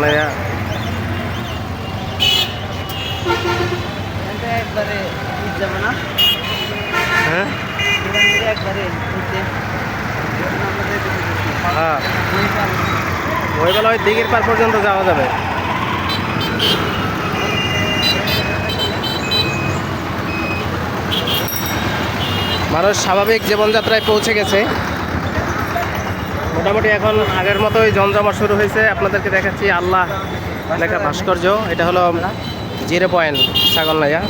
ছাগলনাইয়া একবারে যাবে না হ্যাঁ একবারে। হ্যাঁ। ওই বেলা ওই দিঘির পার পর্যন্ত যাওয়া যাবে মানুষ স্বাভাবিক জীবনযাত্রায় পৌঁছে গেছে মোটামুটি এখন আগের মতোই জমজমা শুরু হয়েছে। আপনাদেরকে দেখাচ্ছি আল্লাহ লেখা ভাস্কর্য। এটা হলো জিরো পয়েন্ট ছাগলনাইয়া